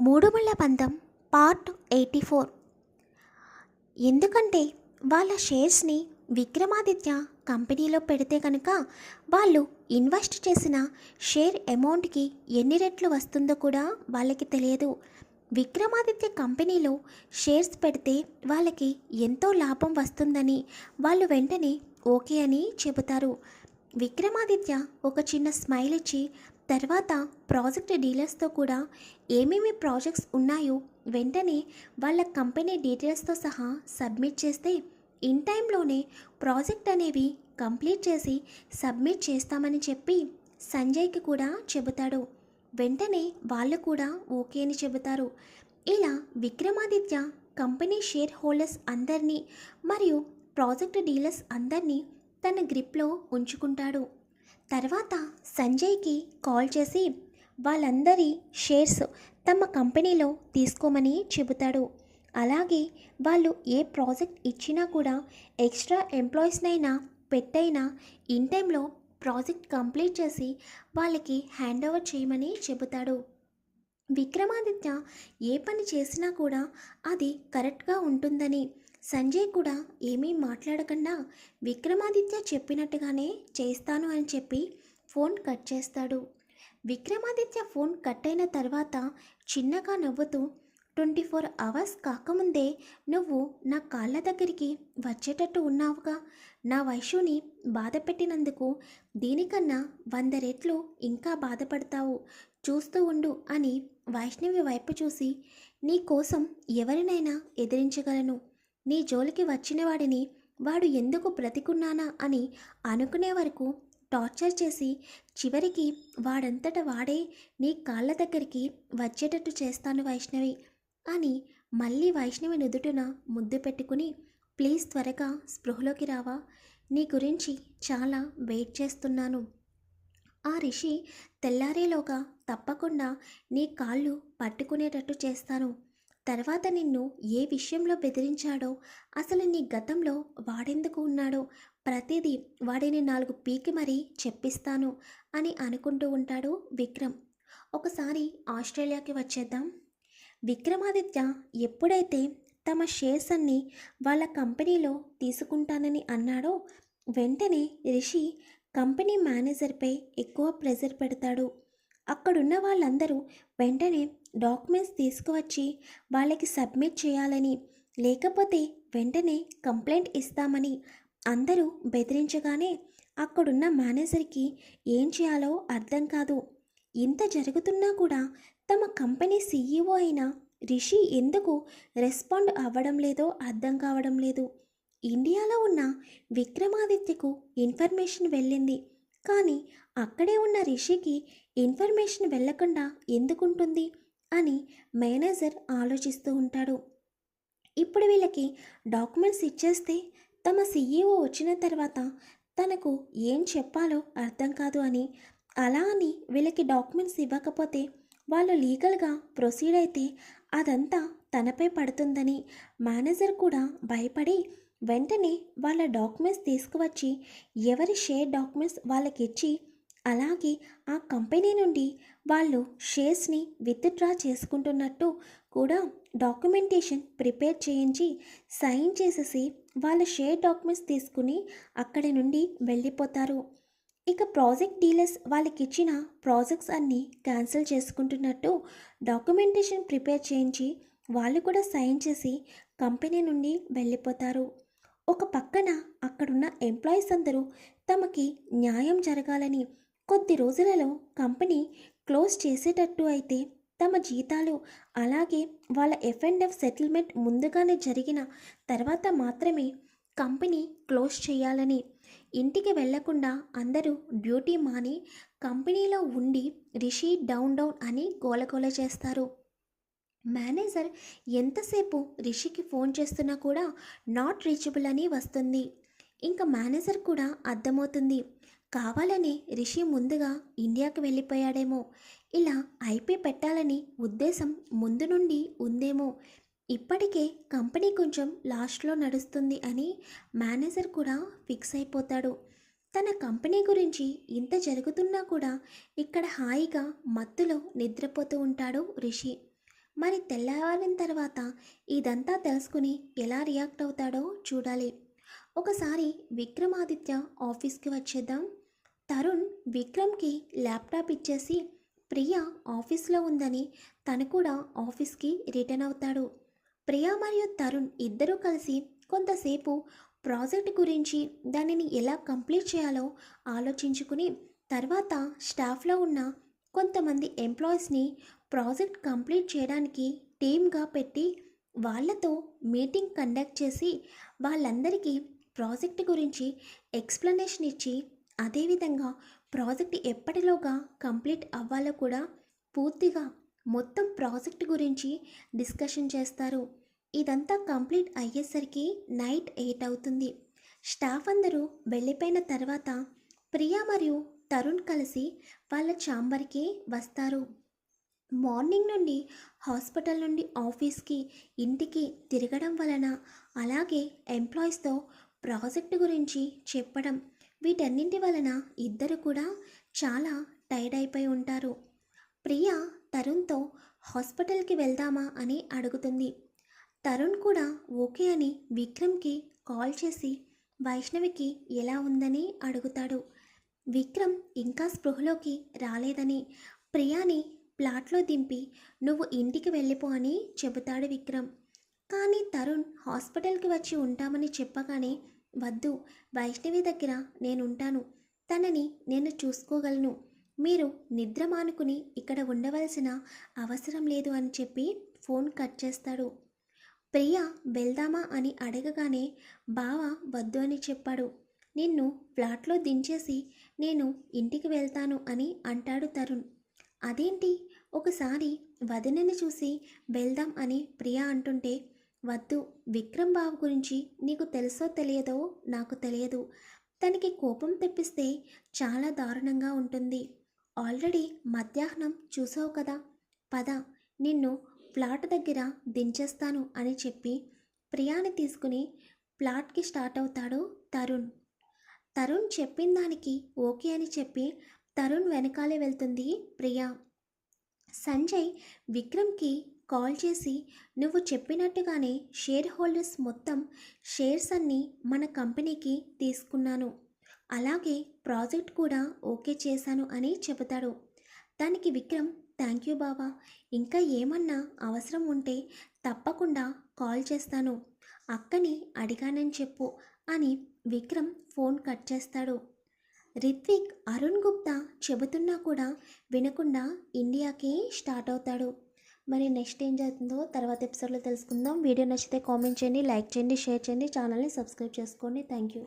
మూడుముళ్ళ బంధం part eighty four. ఎందుకంటే వాళ్ళ షేర్స్ని విక్రమాదిత్య కంపెనీలో పెడితే కనుక వాళ్ళు ఇన్వెస్ట్ చేసిన షేర్ అమౌంట్కి ఎన్ని రెట్లు వస్తుందో కూడా వాళ్ళకి తెలియదు. విక్రమాదిత్య కంపెనీలో షేర్స్ పెడితే వాళ్ళకి ఎంతో లాభం వస్తుందని వాళ్ళు వెంటనే ఓకే అని చెబుతారు. విక్రమాదిత్య ఒక చిన్న స్మైల్ ఇచ్చి తర్వాత ప్రాజెక్ట్ డీలర్స్తో కూడా ఏమేమి ప్రాజెక్ట్స్ ఉన్నాయో వెంటనే వాళ్ళ కంపెనీ డీటెయిల్స్తో సహా సబ్మిట్ చేస్తే ఇన్ టైంలోనే ప్రాజెక్ట్ అనేవి కంప్లీట్ చేసి సబ్మిట్ చేస్తామని చెప్పి సంజయ్కి కూడా చెబుతాడు. వెంటనే వాళ్ళు కూడా ఓకే అని చెబుతారు. ఇలా విక్రమాదిత్య కంపెనీ షేర్ హోల్డర్స్ అందరినీ మరియు ప్రాజెక్ట్ డీలర్స్ అందరినీ తన గ్రిప్లో ఉంచుకుంటాడు. తర్వాత సంజయ్కి కాల్ చేసి వాళ్ళందరి షేర్స్ తమ కంపెనీలో తీసుకోమని చెబుతాడు. అలాగే వాళ్ళు ఏ ప్రాజెక్ట్ ఇచ్చినా కూడా ఎక్స్ట్రా ఎంప్లాయీస్నైనా పెట్టైనా ఇన్ టైంలో ప్రాజెక్ట్ కంప్లీట్ చేసి వాళ్ళకి హ్యాండ్ ఓవర్ చేయమని చెబుతాడు. విక్రమాదిత్య ఏ పని చేసినా కూడా అది కరెక్ట్గా ఉంటుందని సంజయ్ కూడా ఏమీ మాట్లాడకుండా విక్రమాదిత్య చెప్పినట్టుగానే చేస్తాను అని చెప్పి ఫోన్ కట్ చేస్తాడు. విక్రమాదిత్య ఫోన్ కట్ అయిన తర్వాత చిన్నగా నవ్వుతూ ట్వంటీ ఫోర్ అవర్స్ కాకముందే నువ్వు నా కాళ్ళ దగ్గరికి వచ్చేటట్టు ఉన్నావుగా. నా వైశ్యుని బాధ పెట్టినందుకు దీనికన్నా వంద రెట్లు ఇంకా బాధపడతావు. చూస్తూ ఉండు అని వైష్ణవి వైపు చూసి నీ కోసం ఎవరినైనా ఎదిరించగలను. నీ జోలికి వచ్చిన వాడిని వాడు ఎందుకు బ్రతికున్నానా అని అనుకునే వరకు టార్చర్ చేసి చివరికి వాడంతట వాడే నీ కాళ్ళ దగ్గరికి వచ్చేటట్టు చేస్తాను వైష్ణవి అని మళ్ళీ వైష్ణవి నుదుటిన ముద్దు పెట్టుకుని ప్లీజ్ త్వరగా స్పృహలోకి రావా. నీ గురించి చాలా వెయిట్ చేస్తున్నాను. ఆ రిషి తెల్లారేలోగా తప్పకుండా నీ కాళ్ళు పట్టుకునేటట్టు చేస్తాను. తర్వాత నిన్ను ఏ విషయంలో బెదిరించాడో అసలు నీ గతంలో వాడెందుకు ఉన్నాడో ప్రతిదీ వాడిని నాలుగు పీకి మరీ చెప్పిస్తాను అని అనుకుంటూ ఉంటాడు విక్రమ్. ఒకసారి ఆస్ట్రేలియాకి వచ్చేద్దాం. విక్రమాదిత్య ఎప్పుడైతే తమ షేర్స్ అన్ని వాళ్ళ కంపెనీలో తీసుకుంటానని అన్నాడో వెంటనే రిషి కంపెనీ మేనేజర్పై ఎక్కువ ప్రెజర్ పెడతాడు. అక్కడున్న వాళ్ళందరూ వెంటనే డాక్యుమెంట్స్ తీసుకువచ్చి వాళ్ళకి సబ్మిట్ చేయాలని లేకపోతే వెంటనే కంప్లైంట్ ఇస్తామని అందరూ బెదిరించగానే అక్కడున్న మేనేజర్కి ఏం చేయాలో అర్థం కాదు. ఇంత జరుగుతున్నా కూడా తమ కంపెనీ సీఈఓ అయిన రిషి ఎందుకు రెస్పాండ్ అవ్వడం లేదో అర్థం కావడం లేదు. ఇండియాలో ఉన్న విక్రమాదిత్యకు ఇన్ఫర్మేషన్ వెళ్ళింది. కానీ అక్కడే ఉన్న రిషికి ఇన్ఫర్మేషన్ వెళ్ళకుండా ఎందుకుంటుంది? అని మేనేజర్ ఆలోచిస్తూ ఉంటాడు. ఇప్పుడు వీళ్ళకి డాక్యుమెంట్స్ ఇచ్చేస్తే తమ సీఈఓ వచ్చిన తర్వాత తనకు ఏం చెప్పాలో అర్థం కాదు అని అలా అని వీళ్ళకి డాక్యుమెంట్స్ ఇవ్వకపోతే వాళ్ళు లీగల్గా ప్రొసీడ్ అయితే అదంతా తనపై పడుతుందని మేనేజర్ కూడా భయపడి వెంటనే వాళ్ళ డాక్యుమెంట్స్ తీసుకువచ్చి ఎవరి షేర్ డాక్యుమెంట్స్ వాళ్ళకి ఇచ్చి అలాగే ఆ కంపెనీ నుండి వాళ్ళు షేర్స్ని విత్డ్రా చేసుకుంటున్నట్టు కూడా డాక్యుమెంటేషన్ ప్రిపేర్ చేయించి సైన్ చేసేసి వాళ్ళ షేర్ డాక్యుమెంట్స్ తీసుకుని అక్కడి నుండి వెళ్ళిపోతారు. ఇక ప్రాజెక్ట్ డీలర్స్ వాళ్ళకి ఇచ్చిన ప్రాజెక్ట్స్ అన్నీ క్యాన్సిల్ చేసుకుంటున్నట్టు డాక్యుమెంటేషన్ ప్రిపేర్ చేయించి వాళ్ళు కూడా సైన్ చేసి కంపెనీ నుండి వెళ్ళిపోతారు. ఒక పక్కన అక్కడున్న ఎంప్లాయీస్ అందరూ తమకి న్యాయం జరగాలని కొద్ది రోజులలో కంపెనీ క్లోజ్ చేసేటట్టు అయితే తమ జీతాలు అలాగే వాళ్ళ ఎఫ్ అండ్ ఎఫ్ సెటిల్మెంట్ ముందుగానే జరిగిన తర్వాత మాత్రమే కంపెనీ క్లోజ్ చేయాలని. ఇంటికి వెళ్ళకుండా అందరూ డ్యూటీ మాని కంపెనీలో ఉండి రిషి డౌన్ డౌన్ అని గోలగోల చేస్తారు. మేనేజర్ ఎంతసేపు రిషికి ఫోన్ చేస్తున్నా కూడా నాట్ రీచబుల్ అని వస్తుంది. ఇంకా మేనేజర్ కూడా అర్థమవుతుంది. కావాలని రిషి ముందుగా ఇండియాకి వెళ్ళిపోయాడేమో. ఇలా ఐపీ పెట్టాలని ఉద్దేశం ముందు నుండి ఉందేమో. ఇప్పటికే కంపెనీ కొంచెం లాస్ట్లో నడుస్తుంది అని మేనేజర్ కూడా ఫిక్స్ అయిపోతాడు. తన కంపెనీ గురించి ఇంత జరుగుతున్నా కూడా ఇక్కడ హాయిగా మత్తులో నిద్రపోతూ ఉంటాడు రిషి. మరి తెల్లవారిన తర్వాత ఇదంతా తెలుసుకుని ఎలా రియాక్ట్ అవుతాడో చూడాలి. ఒకసారి విక్రమాదిత్య ఆఫీస్కి వచ్చేద్దాం. తరుణ్ విక్రమ్కి ల్యాప్టాప్ ఇచ్చేసి ప్రియా ఆఫీస్లో ఉందని తను కూడా ఆఫీస్కి రిటర్న్ అవుతాడు. ప్రియా మరియు తరుణ్ ఇద్దరూ కలిసి కొంతసేపు ప్రాజెక్ట్ గురించి దానిని ఎలా కంప్లీట్ చేయాలో ఆలోచించుకుని తర్వాత స్టాఫ్లో ఉన్న కొంతమంది ఎంప్లాయీస్ని ప్రాజెక్ట్ కంప్లీట్ చేయడానికి టీమ్గా పెట్టి వాళ్ళతో మీటింగ్ కండక్ట్ చేసి వాళ్ళందరికీ ప్రాజెక్ట్ గురించి ఎక్స్ప్లెనేషన్ ఇచ్చి అదేవిధంగా ప్రాజెక్ట్ ఎప్పటిలోగా కంప్లీట్ అవ్వాలో కూడా పూర్తిగా మొత్తం ప్రాజెక్ట్ గురించి డిస్కషన్ చేస్తారు. ఇదంతా కంప్లీట్ అయ్యేసరికి నైట్ ఎయిట్ అవుతుంది. స్టాఫ్ అందరూ వెళ్ళిపోయిన తర్వాత ప్రియా మరియు తరుణ్ కలిసి వాళ్ళ ఛాంబర్కి వస్తారు. మార్నింగ్ నుండి హాస్పిటల్ నుండి ఆఫీస్కి ఇంటికి తిరగడం వలన అలాగే ఎంప్లాయీస్తో ప్రాజెక్ట్ గురించి చెప్పడం వీటన్నింటి వలన ఇద్దరు కూడా చాలా టైర్డ్ అయిపోయి ఉంటారు. ప్రియా తరుణ్తో హాస్పిటల్కి వెళ్దామా అని అడుగుతుంది. తరుణ్ కూడా ఓకే అని విక్రమ్కి కాల్ చేసి వైష్ణవికి ఎలా ఉందని అడుగుతాడు. విక్రమ్ ఇంకా స్పృహలోకి రాలేదని ప్రియాని ప్లాట్లో దింపి నువ్వు ఇంటికి వెళ్ళిపో అని చెబుతాడు విక్రమ్. కానీ తరుణ్ హాస్పిటల్కి వచ్చి ఉంటామని చెప్పగానే వద్దు వైష్ణవి దగ్గర నేను ఉంటాను తనని నేను చూసుకోగలను. మీరు నిద్ర మానుకుని ఇక్కడ ఉండవలసిన అవసరం లేదు అని చెప్పి ఫోన్ కట్ చేస్తాడు. ప్రియ వెళ్దామా అని అడగగానే బావ వద్దు అని చెప్పాడు. నిన్ను ఫ్లాట్లో దించేసి నేను ఇంటికి వెళ్తాను అని అంటాడు తరుణ్. అదేంటి? ఒకసారి వదినని చూసి వెళ్దాం అని ప్రియా అంటుంటే వద్దు. విక్రమ్ బాబు గురించి నీకు తెలుసో తెలియదో నాకు తెలియదు. తనకి కోపం తెప్పిస్తే చాలా దారుణంగా ఉంటుంది. ఆల్రెడీ మధ్యాహ్నం చూసావు కదా? పద నిన్ను ప్లాట్ దగ్గర దించేస్తాను అని చెప్పి ప్రియాని తీసుకుని ప్లాట్కి స్టార్ట్ అవుతాడు తరుణ్. తరుణ్ చెప్పిన దానికి ఓకే అని చెప్పి తరుణ్ వెనకాలే వెళ్తుంది ప్రియా. సంజయ్ విక్రమ్కి కాల్ చేసి నువ్వు చెప్పినట్టుగానే షేర్ హోల్డర్స్ మొత్తం షేర్స్ అన్నీ మన కంపెనీకి తీసుకున్నాను. అలాగే ప్రాజెక్ట్ కూడా ఓకే చేశాను అని చెబుతాడు. దానికి విక్రమ్ థ్యాంక్ యూ బావా ఇంకా ఏమన్నా అవసరం ఉంటే తప్పకుండా కాల్ చేస్తాను. అక్కని అడిగానని చెప్పు అని విక్రమ్ ఫోన్ కట్ చేస్తాడు. రిత్విక్ అరుణ్ గుప్తా చెబుతున్నా కూడా వినకుండా ఇండియాకి స్టార్ట్ అవుతాడు. మరి నెక్స్ట్ ఏం జరుగుతుందో తర్వాత ఎపిసోడ్లో తెలుసుకుందాం. వీడియో నచ్చితే కామెంట్ చేయండి లైక్ చేయండి షేర్ చేయండి ఛానల్ని సబ్స్క్రైబ్ చేసుకోండి. Thank you.